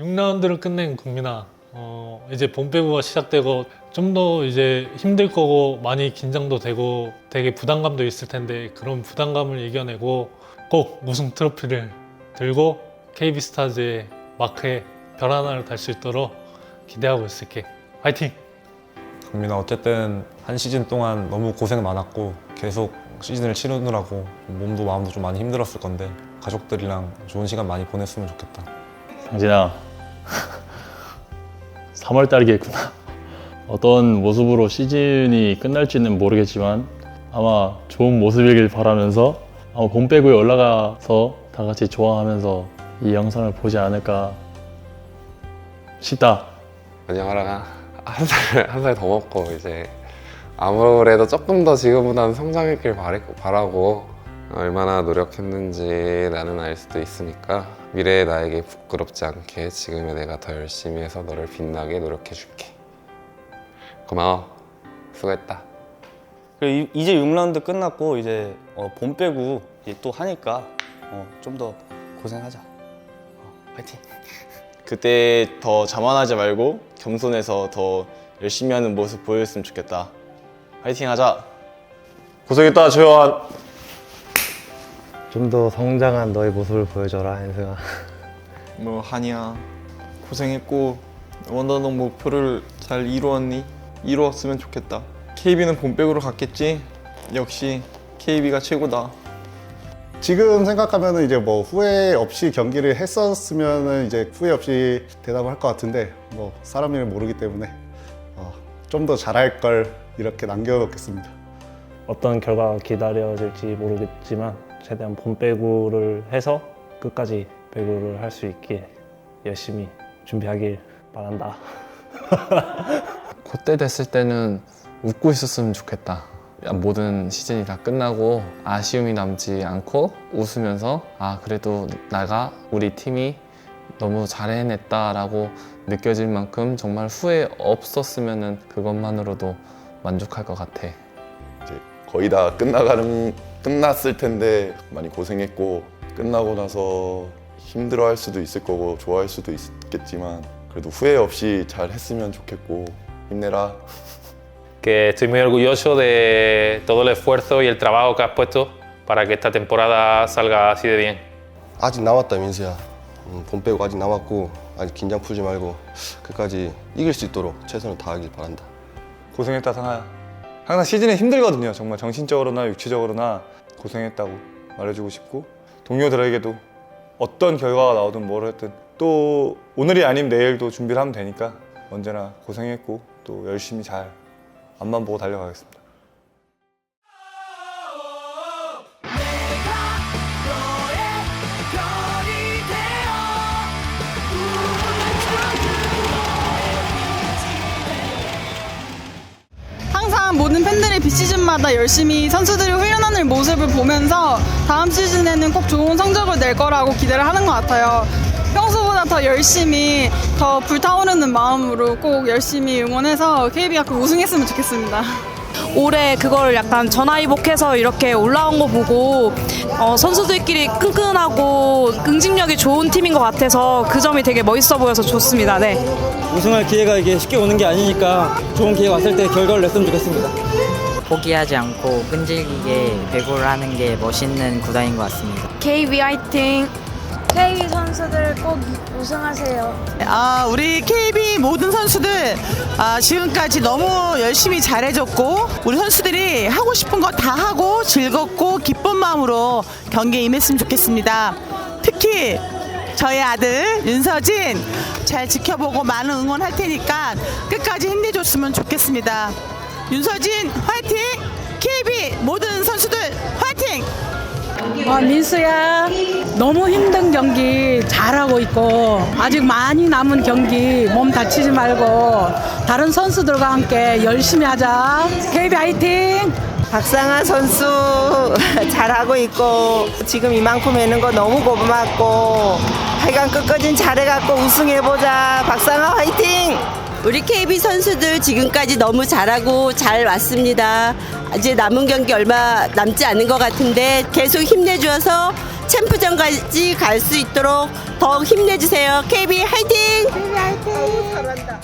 6라운드를 끝낸 국민아. 어, 이제 본 배구가 시작되고 좀 더 이제 힘들 거고 많이 긴장도 되고 되게 부담감도 있을 텐데 그런 부담감을 이겨내고 꼭 우승 트로피를 들고 KB 스타즈의 마크에 별 하나를 달 수 있도록 기대하고 있을게. 화이팅! 강민아 어쨌든 한 시즌 동안 너무 고생 많았고 계속 시즌을 치르느라고 몸도 마음도 좀 많이 힘들었을 건데 가족들이랑 좋은 시간 많이 보냈으면 좋겠다. 상진아 3월 달이겠구나. 어떤 모습으로 시즌이 끝날지는 모르겠지만 아마 좋은 모습이길 바라면서 아마 봄 빼고에 올라가서 다 같이 좋아하면서 이 영상을 보지 않을까 싶다. 하라가 한살 한 살 더 먹고 이제 아무래도 조금 더 지금보다는 성장했길 바래- 바라고 얼마나 노력했는지 나는 알 수도 있으니까 미래의 나에게 부끄럽지 않게 지금의 내가 더 열심히 해서 너를 빛나게 노력해 줄게 고마워 수고했다 이- 이제 6라운드 끝났고 이제 어, 봄 빼고 이제 또 하니까 어, 좀 더 고생하자. 어, 화이팅. 그때 더 자만하지 말고 겸손해서 더 열심히 하는 모습 보였으면 좋겠다. 화이팅 하자. 고생했다 최요한. 좀 더 성장한 너의 모습을 보여줘라 현승아 뭐 한이야 고생했고 원하던 목표를 잘 이루었니? 이루었으면 좋겠다. KB는 본백으로 갔겠지? 역시 KB가 최고다. 지금 생각하면은 이제 뭐 후회 없이 경기를 했었으면은 이제 후회 없이 대답을 할 것 같은데 뭐 사람 일을 모르기 때문에 어, 좀 더 잘할 걸 이렇게 남겨놓겠습니다. 어떤 결과가 기다려질지 모르겠지만 최대한 본 배구를 해서 끝까지 배구를 할 수 있게 열심히 준비하길 바란다 그때 됐을 때는 웃고 있었으면 좋겠다. 모든 시즌이 다 끝나고 아쉬움이 남지 않고 웃으면서 아 그래도 나가 우리 팀이 너무 잘 해냈다라고 느껴질 만큼 정말 후회 없었으면은 그것만으로도 만족할 것 같아. 이제 거의 다 끝나가는 끝났을 텐데 많이 고생했고 끝나고 나서 힘들어할 수도 있을 거고 좋아할 수도 있겠지만 그래도 후회 없이 잘 했으면 좋겠고 힘내라. que estoy muy orgulloso de todo el esfuerzo y el trabajo que has puesto para que esta temporada salga así de bien. 아직 남았다 민수야 음, 봄 빼고 아직 남았고 아직 긴장 풀지 말고 끝까지 이길 수 있도록 최선을 다하길 바란다 고생했다 상아야. 항상 시즌에 힘들거든요. 정말 정신적으로나 육체적으로나 고생했다고 말해주고 싶고 동료들에게도 어떤 결과가 나오든 뭘 했든 또 오늘이 아니면 내일도 준비를 하면 되니까 언제나 고생했고 또 열심히 잘 앞만 보고 달려가겠습니다. 모든 팬들이 비시즌마다 열심히 선수들이 훈련하는 모습을 보면서 다음 시즌에는 꼭 좋은 성적을 낼 거라고 기대를 하는 것 같아요. 평소보다 더 열심히 더 불타오르는 마음으로 꼭 열심히 응원해서 KB가 꼭 우승했으면 좋겠습니다. 올해 그걸 약간 전화위복해서 이렇게 올라온 거 보고 어, 선수들끼리 끈끈하고 응집력이 좋은 팀인 것 같아서 그 점이 되게 멋있어 보여서 좋습니다. 네. 우승할 기회가 이게 쉽게 오는 게 아니니까 좋은 기회 왔을 때 결과를 냈으면 좋겠습니다. 포기하지 않고 끈질기게 배구를 하는 게 멋있는 구단인 것 같습니다. KB 화이팅! KB 선수들 꼭 우승하세요. 아, 우리 KB 모든 선수들 아, 지금까지 너무 열심히 잘해줬고 우리 선수들이 하고 싶은 거 다 하고 즐겁고 기쁜 마음으로 경기에 임했으면 좋겠습니다. 특히 저희 아들 윤서진 잘 지켜보고 많은 응원할 테니까 끝까지 힘내줬으면 좋겠습니다. 윤서진 화이팅! KB 모든 선수들 화이팅! 아, 민수야 너무 힘든 경기 잘하고 있고 아직 많이 남은 경기 몸 다치지 말고 다른 선수들과 함께 열심히 하자. KB 화이팅! 박상아 선수 잘하고 있고 지금 이만큼 해는 거 너무 고맙고 하여간 끝까지 잘해갖고 우승해보자. 박상아 화이팅! 우리 KB 선수들 지금까지 너무 잘하고 잘 왔습니다. 이제 남은 경기 얼마 남지 않은 것 같은데 계속 힘내주어서 챔프전까지 갈 수 있도록 더 힘내주세요. KB 화이팅! 잘한다.